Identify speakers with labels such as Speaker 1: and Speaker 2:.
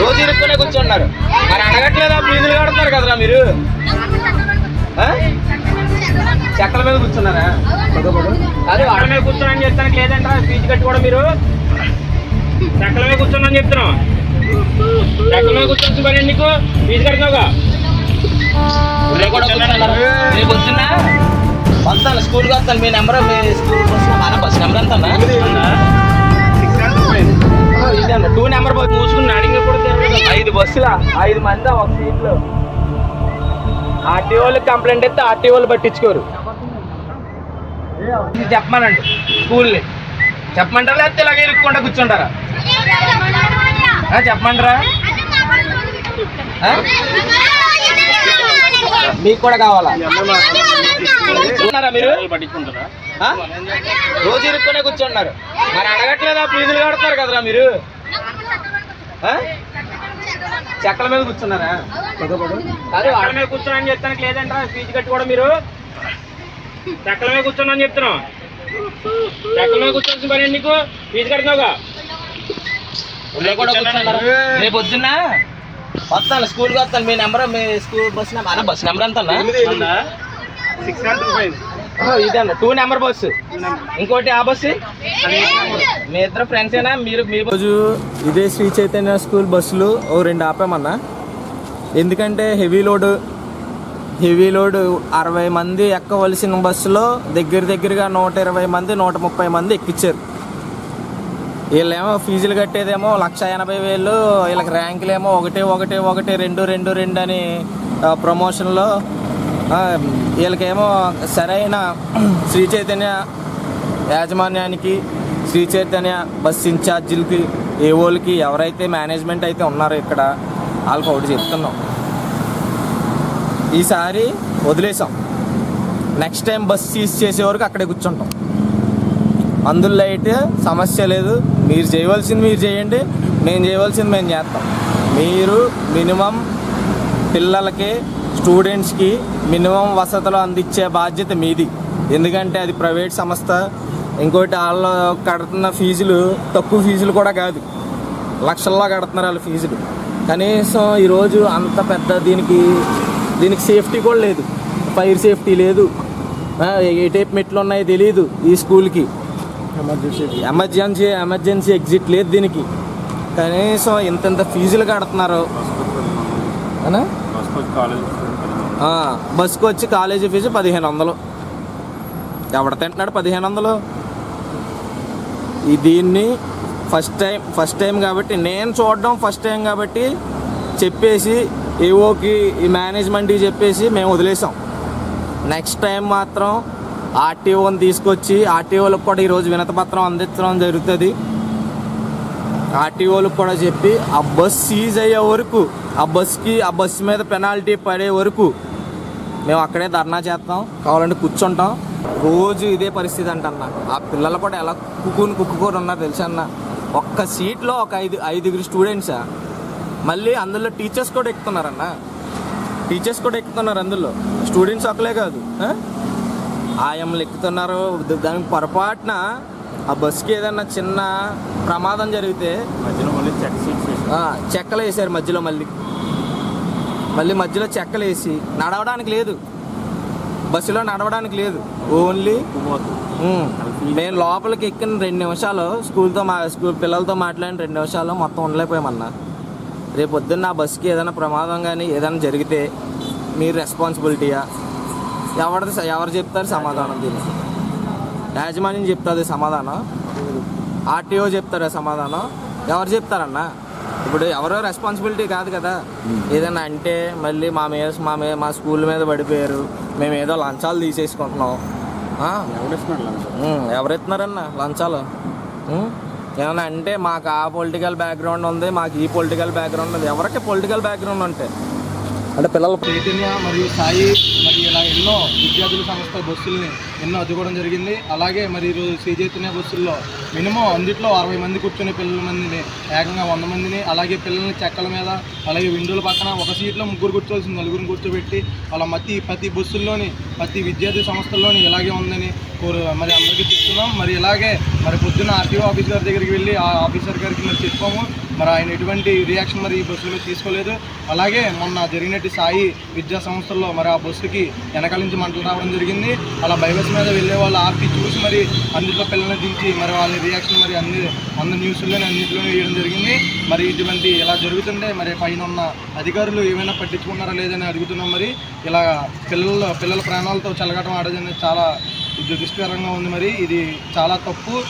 Speaker 1: రోజు ఇరుక్కునే కూర్చున్నారు. మరి అడగట్లేదా? ఫీజులు కడుతున్నారు కదరా మీరు? చెక్కల మీద కూర్చున్నారా? అదే వాడ మీద కూర్చోనని చెప్తానికి లేదంటే ఫీజు కట్టి కూడా మీరు. చెక్కల మీద కూర్చోనని చెప్తున్నాం చెక్కల మీద కూర్చొని మరి నీకు ఫీజు కట్టినావుగా. వస్తున్నా వస్తాను స్కూల్కి వస్తాను. మీ నెంబర్ మీ స్కూల్ నెంబర్ ఎంత ఇదన్న టూ నెంబర్ బస్ మూసుకుని అడిగి కూడా ఐదు బస్సులా? ఐదు మంది ఒక సీట్లో? ఆర్టీ వాళ్ళకి కంప్లైంట్ అయితే ఆర్టీ వాళ్ళు పట్టించుకోరు. చెప్పమనండి. స్కూల్ని. చెప్పమంటారా లేకపోతే ఇలాగే ఇరుక్కుండా కూర్చుంటారా? చెప్పమంటారా? మీకు కూడా కావాలా? మీరు? రోజు ఇరుక్కునే కూర్చుంటున్నారు. మరి అడగట్లేదా? ఫీజులు కడతారు కదరా మీరు? చెక్కల మీద కూర్చున్నారా? అదే వాడ మీద కూర్చోనని చెప్తానికి లేదంటే ఫీజు కట్టి కూడా మీరు. చెక్కల మీద కూర్చోనని చెప్తున్నాం చెక్కల మీద కూర్చోవచ్చు మరి నీకు ఫీజు కడుతున్నావుగా. రేపు వద్దున్నా వస్తాను స్కూల్కి వస్తాను. మీ నెంబర్ మీ స్కూల్ బస్ నెంబర్. అన్న బస్ నెంబర్ ఎంత ఇదే టూ నెంబర్ బస్సు ఇంకోటి ఆ బస్సు మీ ఇద్దరు ఫ్రెండ్స్ ఏనా? మీరు మీ
Speaker 2: రోజు ఇదే శ్రీ చైతన్య స్కూల్ బస్సులు ఓ రెండు ఆపామన్నా. ఎందుకంటే హెవీ లోడ్ హెవీ లోడ్ అరవై మంది ఎక్కవలసిన బస్సులో దగ్గర దగ్గరగా నూట ఇరవై మంది నూట ముప్పై మంది ఎక్కించారు వీళ్ళేమో ఫీజులు కట్టేదేమో లక్ష ఎనభై వేలు వీళ్ళకి ర్యాంకులేమో ఒకటి ఒకటి ఒకటి రెండు రెండు రెండు అని ప్రమోషన్లో వీళ్ళకేమో సరైన శ్రీ చైతన్య యాజమాన్యానికి శ్రీ చైతన్య బస్ ఇన్ఛార్జీలకి ఏవోలకి ఎవరైతే మేనేజ్మెంట్ అయితే ఉన్నారో ఇక్కడ వాళ్ళకి ఒకటి చెప్తున్నాం. ఈసారి వదిలేసాం నెక్స్ట్ టైం బస్ సీజ్ చేసే వరకు అక్కడే కూర్చుంటాం. అందులో అయితే సమస్య లేదు. మీరు చేయవలసింది మీరు చేయండి. మేము చేయవలసింది మేము చేస్తాం. మీరు మినిమం పిల్లలకి స్టూడెంట్స్కి మినిమం వసతులు అందించే బాధ్యత మీది. ఎందుకంటే అది ప్రైవేట్ సంస్థ. ఇంకోటి వాళ్ళు కడుతున్న ఫీజులు తక్కువ ఫీజులు కూడా కాదు. లక్షల్లో కడుతున్నారు వాళ్ళ ఫీజులు. కనీసం ఈరోజు అంత పెద్ద దీనికి దీనికి సేఫ్టీ కూడా లేదు. ఫైర్ సేఫ్టీ లేదు. ఏ టైప్ మెట్లు ఉన్నాయో తెలియదు ఈ స్కూల్కి. ఎమర్జెన్సీ. ఎమర్జెన్సీ ఎగ్జిట్ లేదు దీనికి. కనీసం ఇంత ఇంత ఫీజులు కడుతున్నారు. బస్సుకు బస్కి వచ్చి కాలేజీ ఫీజు పదిహేను వందలు ఎవడ తింటున్నాడు పదిహేను వందలు ఈ దీన్ని ఫస్ట్ టైం ఫస్ట్ టైం కాబట్టి నేను చూడడం ఫస్ట్ టైం కాబట్టి చెప్పేసి ఏవోకి ఈ మేనేజ్మెంట్కి చెప్పేసి మేము వదిలేసాం. నెక్స్ట్ టైం మాత్రం ఆర్టీఓని తీసుకొచ్చి ఆర్టీఓలకు కూడా ఈరోజు వినతపత్రం అందించడం జరుగుతుంది. ఆర్టీఓలకు కూడా చెప్పి ఆ బస్ సీజ్ అయ్యే వరకు ఆ బస్కి ఆ బస్ మీద పెనాల్టీ పడే వరకు మేము అక్కడే ధర్నా చేస్తాం కావాలంటే కూర్చుంటాం. రోజు ఇదే పరిస్థితి అంటన్న. ఆ పిల్లలు కూడా ఎలా కుక్కుని కుక్కుకొని ఉన్నారు తెలుసా అన్న? ఒక్క సీట్లో ఒక ఐదు ఐదుగురు స్టూడెంట్సా మళ్ళీ అందులో టీచర్స్ కూడా ఎక్కుతున్నారన్న. టీచర్స్ కూడా ఎక్కుతున్నారు అందులో. స్టూడెంట్స్ ఒక్కలే కాదు? ఆయమ్మలు ఎక్కుతున్నారు. దానికి పొరపాటున ఆ బస్కి ఏదన్నా చిన్న ప్రమాదం జరిగితే ఆ, చెక్కలు వేసారు మధ్యలో మళ్ళీ. మళ్ళీ మధ్యలో చెక్కలు వేసి నడవడానికి లేదు. బస్సులో నడవడానికి లేదు. ఓన్లీ నేను లోపలికి ఎక్కిన రెండు నిమిషాలు స్కూల్తో మా స్కూల్ పిల్లలతో మాట్లాడిన రెండు నిమిషాలు మొత్తం ఉండలేకపోయామన్నా. రేపు పొద్దున్న నా బస్సుకి ఏదైనా ప్రమాదం కానీ ఏదైనా జరిగితే మీరు రెస్పాన్సిబిలిటీయా? ఎవరిది ఎవరు చెప్తారు సమాధానం దీనికి? యాజమాన్యం చెప్తుంది సమాధానం. ఆర్టీఓ చెప్తారా సమాధానం? ఎవరు చెప్తారన్నా? ఇప్పుడు ఎవరో రెస్పాన్సిబిలిటీ కాదు కదా. ఏదైనా అంటే మళ్ళీ మా మీద మా మీద మా స్కూల్ మీద పడిపోయారు. మేము ఏదో లంచాలు తీసేసుకుంటున్నాం. ఆ? ఎవరెత్తున్నారన్న లంచాలు? ఏమన్నా అంటే మాకు ఆ పొలిటికల్ బ్యాక్గ్రౌండ్ ఉంది మాకు ఈ పొలిటికల్ బ్యాక్గ్రౌండ్ ఉంది. ఎవరికి పొలిటికల్ బ్యాక్గ్రౌండ్ ఉంటే? అంటే పిల్లల
Speaker 3: చైతన్య మరియు సాయి మరి ఇలా ఎన్నో విద్యార్థుల సంస్థ బస్సుల్ని ఎన్నో అద్దుకోవడం జరిగింది. అలాగే మరి ఈరోజు శ్రీ చైతన్య బస్సుల్లో మినిమం అందుట్లో అరవై మంది కూర్చునే పిల్లల మందిని ఏకంగా వంద మందిని అలాగే పిల్లల్ని చెక్కల మీద అలాగే విండోల పక్కన ఒక సీట్లో ముగ్గురు కూర్చోవలసింది నలుగురిని కూర్చోబెట్టి అలా ప్రతి ప్రతి బస్సుల్లోని ప్రతి విద్యార్థి సంస్థల్లోని ఇలాగే ఉందని మరి అందరికీ చెప్తున్నాం. మరి ఇలాగే మరి పొద్దున్న ఆర్టీఓ ఆఫీస్ గారి దగ్గరికి వెళ్ళి ఆ ఆఫీసర్ గారికి మరి చెప్పాము. మరి ఆయన ఎటువంటి రియాక్షన్ మరి ఈ బస్సులో తీసుకోలేదు. అలాగే మొన్న జరిగినట్టు సాయి విద్యా సంస్థల్లో మరి ఆ బస్సుకి వెనకాల నుంచి మంటలు రావడం జరిగింది. అలా బైబస్ మీద వెళ్ళే వాళ్ళు ఆర్టీ చూసి మరి అందులో పిల్లల్ని దించి మరి వాళ్ళ రియాక్షన్ మరి అన్ని అన్ని న్యూస్లోనే అన్నింటిలోనే వేయడం జరిగింది. మరి ఇటువంటి ఇలా జరుగుతుంటే మరి పైన ఉన్న అధికారులు ఏమైనా పట్టించుకున్నారా లేదని అడుగుతున్నాం మరి. ఇలా పిల్లల పిల్లల ప్రాణాలతో చెలగటం ఆడదని చాలా దుష్కరంగా ఉంది మరి. ఇది చాలా తప్పు.